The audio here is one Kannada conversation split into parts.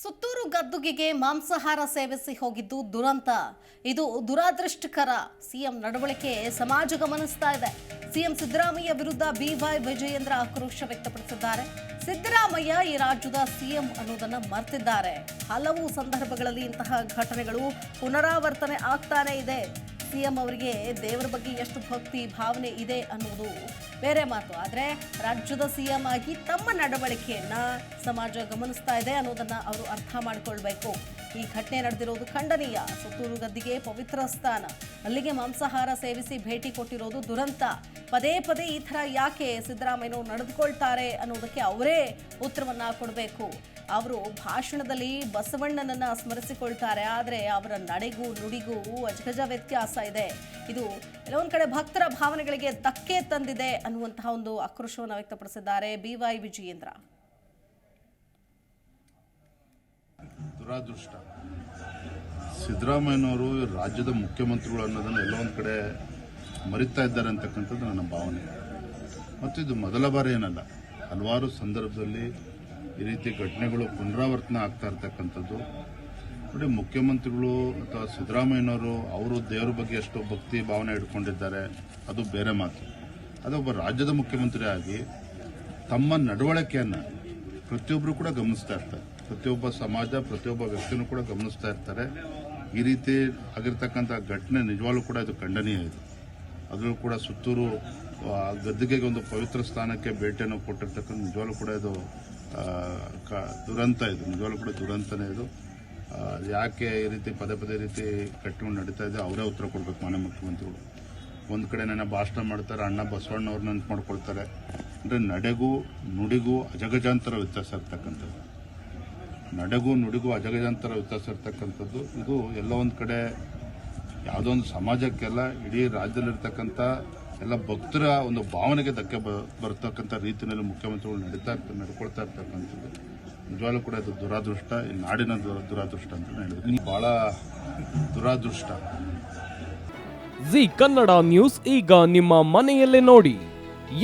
ಸುತ್ತೂರು ಗದ್ದುಗೆಗೆ ಮಾಂಸಾಹಾರ ಸೇವಿಸಿ ಹೋಗಿದ್ದು ದುರಂತ. ಇದು ದುರಾದೃಷ್ಟಕರ. ಸಿಎಂ ನಡವಳಿಕೆ ಸಮಾಜ ಗಮನಿಸ್ತಾ ಇದೆ. ಸಿಎಂ ಸಿದ್ದರಾಮಯ್ಯ ವಿರುದ್ಧ ಬಿವೈ ವಿಜಯೇಂದ್ರ ಆಕ್ರೋಶ ವ್ಯಕ್ತಪಡಿಸಿದ್ದಾರೆ. ಸಿದ್ದರಾಮಯ್ಯ ಈ ರಾಜ್ಯದ ಸಿಎಂ ಅನ್ನೋದನ್ನು ಮರೆತಿದ್ದಾರೆ. ಹಲವು ಸಂದರ್ಭಗಳಲ್ಲಿ ಇಂತಹ ಘಟನೆಗಳು ಪುನರಾವರ್ತನೆ ಆಗ್ತಾನೆ ಇದೆ. ಸಿಎಂ ಅವರಿಗೆ ದೇವರ ಬಗ್ಗೆ ಎಷ್ಟು ಭಕ್ತಿ, ಭಾವನೆ ಇದೆ ಅನ್ನೋದು ಬೇರೆ ಮಾತು. ಆದರೆ ರಾಜ್ಯದ ಸಿಎಂ ಆಗಿ ತಮ್ಮ ನಡವಳಿಕೆಯನ್ನು ಸಮಾಜ ಗಮನಿಸ್ತಾ ಇದೆ ಅನ್ನೋದನ್ನು ಅವರು ಅರ್ಥ ಮಾಡಿಕೊಳ್ಬೇಕು. ಈ ಘಟನೆ ನಡೆದಿರೋದು ಖಂಡನೀಯ. ಸುತ್ತೂರು ಗದ್ದಿಗೆ ಪವಿತ್ರ ಸ್ಥಾನ. ಅಲ್ಲಿಗೆ ಮಾಂಸಾಹಾರ ಸೇವಿಸಿ ಭೇಟಿ ಕೊಟ್ಟಿರೋದು ದುರಂತ. ಪದೇ ಪದೇ ಈ ಥರ ಯಾಕೆ ಸಿದ್ದರಾಮಯ್ಯನವರು ನಡೆದುಕೊಳ್ತಾರೆ ಅನ್ನೋದಕ್ಕೆ ಅವರೇ ಉತ್ತರವನ್ನು ಕೊಡಬೇಕು. ಅವರು ಭಾಷಣದಲ್ಲಿ ಬಸವಣ್ಣನನ್ನು ಸ್ಮರಿಸಿಕೊಳ್ತಾರೆ. ಆದರೆ ಅವರ ನಡೆಗೂ ನುಡಿಗೂ ಅಜಗಜ ವ್ಯತ್ಯಾಸ ಇದೆ. ಇದು ಕೆಲವೊಂದು ಕಡೆ ಭಕ್ತರ ಭಾವನೆಗಳಿಗೆ ಧಕ್ಕೆ ತಂದಿದೆ ಅನ್ನುವಂತಹ ಒಂದು ಆಕ್ರೋಶವನ್ನು ವ್ಯಕ್ತಪಡಿಸಿದ್ದಾರೆ ಬಿವೈ ವಿಜಯೇಂದ್ರ. ದುರಾದೃಷ್ಟ. ಸಿದ್ದರಾಮಯ್ಯನವರು ರಾಜ್ಯದ ಮುಖ್ಯಮಂತ್ರಿಗಳು ಅನ್ನೋದನ್ನು ಎಲ್ಲ ಕಡೆ ಮರಿತಾ ಇದ್ದಾರೆ ಅಂತಕ್ಕಂಥದ್ದು ನನ್ನ ಭಾವನೆ. ಮತ್ತು ಇದು ಮೊದಲ ಬಾರಿ ಏನಲ್ಲ, ಹಲವಾರು ಸಂದರ್ಭದಲ್ಲಿ ಈ ರೀತಿ ಘಟನೆಗಳು ಪುನರಾವರ್ತನೆ ಆಗ್ತಾ ಇರ್ತಕ್ಕಂಥದ್ದು. ನೋಡಿ ಮುಖ್ಯಮಂತ್ರಿಗಳು ಅಥವಾ ಸಿದ್ದರಾಮಯ್ಯನವರು ಅವರು ದೇವರ ಬಗ್ಗೆ ಎಷ್ಟು ಭಕ್ತಿ ಭಾವನೆ ಇಟ್ಕೊಂಡಿದ್ದಾರೆ, ಅದು ಬೇರೆ ಮಾತು. ಅದೊಬ್ಬ ರಾಜ್ಯದ ಮುಖ್ಯಮಂತ್ರಿ ಆಗಿ ತಮ್ಮ ನಡವಳಿಕೆಯನ್ನು ಪ್ರತಿಯೊಬ್ಬರು ಕೂಡ ಗಮನಿಸ್ತಾ ಇರ್ತಾರೆ. ಪ್ರತಿಯೊಬ್ಬ ಸಮಾಜ, ಪ್ರತಿಯೊಬ್ಬ ವ್ಯಕ್ತಿನೂ ಕೂಡ ಗಮನಿಸ್ತಾ ಇರ್ತಾರೆ. ಈ ರೀತಿ ಆಗಿರ್ತಕ್ಕಂಥ ಘಟನೆ ನಿಜವಾಗ್ಲೂ ಕೂಡ ಇದು ಖಂಡನೀಯ ಇದೆ. ಅದರಲ್ಲೂ ಕೂಡ ಸುತ್ತೂರು ಗದ್ದಿಗೆಗೆ ಒಂದು ಪವಿತ್ರ ಸ್ಥಾನಕ್ಕೆ ಭೇಟಿಯನ್ನು ಕೊಟ್ಟಿರ್ತಕ್ಕಂಥ ನಿಜವಾಗ್ಲೂ ಕೂಡ ಇದು ದುರಂತ ಇದು. ನಿಜವಾಗ್ಲೂ ಕೂಡ ದುರಂತನೇ ಇದು. ಯಾಕೆ ಈ ರೀತಿ ಪದೇ ಪದೇ ರೀತಿ ಕಟ್ಟಿಕೊಂಡು ನಡೀತಾ ಇದೆ? ಅವರೇ ಉತ್ತರ ಕೊಡಬೇಕು ಮಾನ್ಯ ಮುಖ್ಯಮಂತ್ರಿಗಳು. ಒಂದು ಕಡೆ ನನ್ನ ಭಾಷಣ ಮಾಡ್ತಾರೆ, ಅಣ್ಣ ಬಸವಣ್ಣವ್ರು ನೆನ್ಪು ಮಾಡ್ಕೊಳ್ತಾರೆ. ಅಂದರೆ ನಡೆಗೂ ನುಡಿಗೂ ಅಜಗಜಾಂತರ ವ್ಯತ್ಯಾಸ ಇರ್ತಕ್ಕಂಥದ್ದು. ನಡೆಗೂ ನುಡಿಗೂ ಅಜಗಜಾಂತರ ವ್ಯತ್ಯಾಸ ಇರ್ತಕ್ಕಂಥದ್ದು. ಇದು ಎಲ್ಲ ಒಂದು ಕಡೆ ಯಾವುದೋ ಒಂದು ಸಮಾಜಕ್ಕೆಲ್ಲ ಇಡೀ ರಾಜ್ಯದಲ್ಲಿರ್ತಕ್ಕಂಥ ಎಲ್ಲ ಭಕ್ತರ ಒಂದು ಭಾವನೆಗೆ ಧಕ್ಕೆ ಬರ್ತಕ್ಕಂಥ ರೀತಿಯಲ್ಲಿ ಮುಖ್ಯಮಂತ್ರಿಗಳು ನಡೀತಾ ಇರ್ತಾರೆ ನಡ್ಕೊಳ್ತಾ ಇರ್ತಕ್ಕಂಥದ್ದು. ನಿಜವಾಗ್ಲೂ ಕೂಡ ಇದು ದುರಾದೃಷ್ಟ, ಈ ನಾಡಿನ ದುರಾದೃಷ್ಟ ಅಂತ ಹೇಳಿದ್ರು ಭಾಳ ದುರಾದೃಷ್ಟ. ಜಿ ಕನ್ನಡ ನ್ಯೂಸ್ ಈಗ ನಿಮ್ಮ ಮನೆಯಲ್ಲೇ ನೋಡಿ.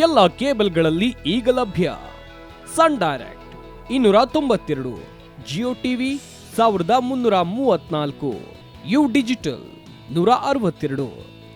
ಎಲ್ಲ ಕೇಬಲ್ಗಳಲ್ಲಿ ಈಗ ಲಭ್ಯ. ಸನ್ ಡೈರೆಕ್ಟ್ ಇನ್ನೂರ ತೊಂಬತ್ತೆರಡು, ಜಿಯೋ ಟಿವಿ ಸಾವಿರದ ಮುನ್ನೂರ ಮೂವತ್ನಾಲ್ಕು ಯು ಡಿಜಿಟಲ್ ನೂರ ಅರವತ್ತೆರಡು.